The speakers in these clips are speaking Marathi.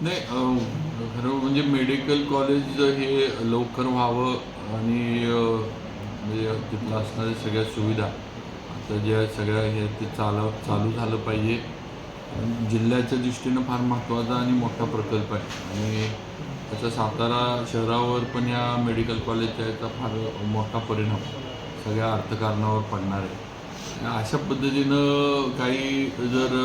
नाही खरं म्हणजे मेडिकल कॉलेज हे लवकर व्हावं आणि म्हणजे तिथलं असणाऱ्या सगळ्या सुविधा आता ज्या सगळ्या हे ते चालव चालू झालं पाहिजे. जिल्ह्याच्या दृष्टीनं फार महत्त्वाचा आणि मोठा प्रकल्प आहे. आणि त्याचा सातारा शहरावर पण या मेडिकल कॉलेजच्या याचा फार मोठा परिणाम सगळ्या अर्थकारणावर पडणार आहे. अशा पद्धतीनं काही जर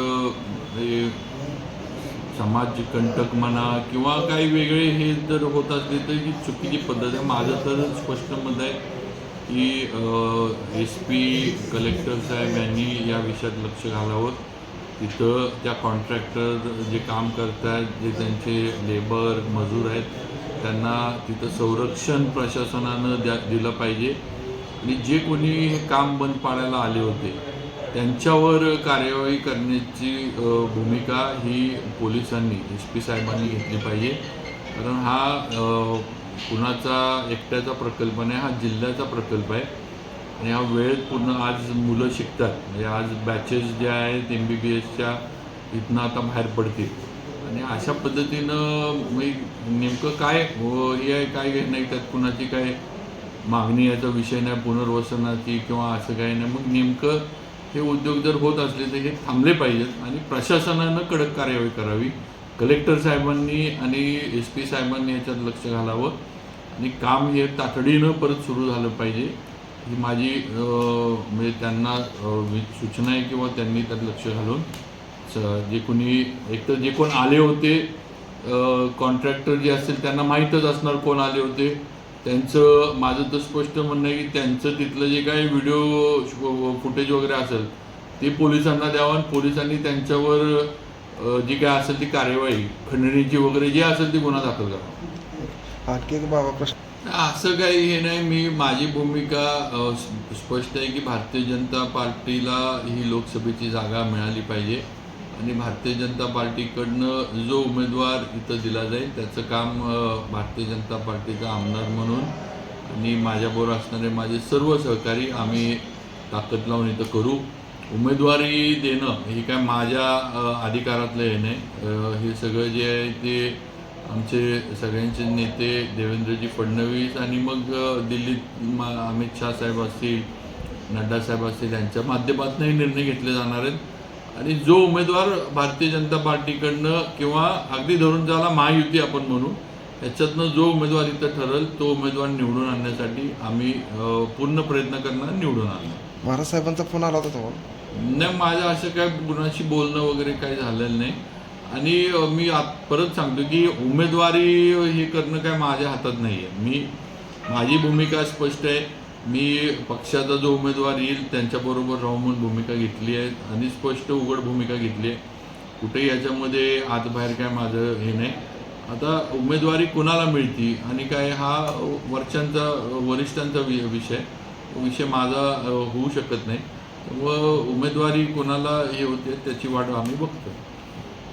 समाज कंटक म्हणा किंवा काही वेगळे हे जर होत असले तर ही चुकीची पद्धत आहे. माझं तर स्पष्ट मत आहे की एस पी कलेक्टर साहेब यांनी या विषयात लक्ष घालावं. तिथं त्या कॉन्ट्रॅक्टर जे काम करत आहेत जे त्यांचे लेबर मजूर आहेत त्यांना तिथं संरक्षण प्रशासनानं द्या दिलं पाहिजे. आणि जे कोणी हे काम बंद पाडायला आले होते त्यांच्यावर कार्यवाही करण्याची भूमिका ही पोलिसांनी एस पी साहेबांनी घेतली पाहिजे. कारण हा कुणाचा एकट्याचा प्रकल्प नाही हा जिल्ह्याचा प्रकल्प आहे. आणि हा वेळेत पूर्ण आज मुलं शिकतात. म्हणजे आज बॅचेस ज्या आहेत एम बी बी एसच्या इथनं आता बाहेर पडतील. आणि अशा पद्धतीनं मी नेमकं काय हे आहे काय हे नाही त्यात कुणाची काय मागणी याचा विषय नाही पुनर्वसनाची किंवा असं काही नाही. मग नेमकं हे उद्योग जर होत असले तर हे थांबले पाहिजेत आणि प्रशासनानं कडक कार्यवाही करावी. कलेक्टर साहेबांनी आणि एस पी साहेबांनी याच्यात लक्ष घालावं आणि काम हे तातडीनं परत सुरू झालं पाहिजे. ही माझी म्हणजे त्यांना सूचना आहे किंवा त्यांनी त्यात लक्ष घालून स- जे कोणी एकतर जे कोण आले होते कॉन्ट्रॅक्टर जे असतील त्यांना माहीतच असणार कोण आले होते. त्यांचं माझं तर स्पष्ट म्हणणं आहे की त्यांचं तिथलं जे काही व्हिडिओ फुटेज वगैरे असेल ते पोलिसांना द्यावं आणि पोलिसांनी त्यांच्यावर जी काय असेल ती कार्यवाही खंडणीची वगैरे जे असेल ती गुन्हा दाखल करावा आणखी एक बाबा प्रश्न. असं काही हे नाही मी माझी भूमिका स्पष्ट आहे की भारतीय जनता पार्टीला ही लोकसभेची जागा मिळाली पाहिजे. आणि भारतीय जनता पार्टीकडनं जो उमेदवार इथं दिला जाईल त्याचं काम भारतीय जनता पार्टीचा आमदार म्हणून आणि माझ्याबरोबर असणारे माझे सर्व सहकारी आम्ही ताकद लावून इथं करू. उमेदवारी देणं हे काय माझ्या अधिकारातलं हे नाही. हे सगळं जे आहे ते आमचे सगळ्यांचे नेते देवेंद्रजी फडणवीस आणि मग दिल्लीत मा- अमित शाह साहेब असतील नड्डा साहेब असतील यांच्या माध्यमातूनही निर्णय घेतले जाणार आहेत. आणि जो उमेदवार भारतीय जनता पार्टीकडनं किंवा अगदी धरून ज्याला महायुती आपण म्हणू याच्यातनं जो उमेदवार इथं ठरेल तो उमेदवार निवडून आणण्यासाठी आम्ही पूर्ण प्रयत्न करणार निवडून आणणार. महाराज साहेबांचा फोन आला होता तुम्हाला? नाही माझं असं काय कुणाशी बोलणं वगैरे काही झालेलं नाही. आणि मी परत सांगतो की उमेदवारी हे करणं काय माझ्या हातात नाही आहे मी माझी भूमिका स्पष्ट आहे. मी पक्षाचा जो उमेदवार येईल त्यांच्याबरोबर राहू म्हणून भूमिका घेतली आहे. आणि स्पष्ट उघड भूमिका घेतली आहे. कुठेही याच्यामध्ये आतबाहेर काय माझं हे नाही. आता उमेदवारी कुणाला मिळती? आणि काय हा वरच्यांचा वरिष्ठांचा वि विषय. विषय माझा होऊ शकत नाही. व उमेदवारी कोणाला हे होते त्याची वाट आम्ही बघतो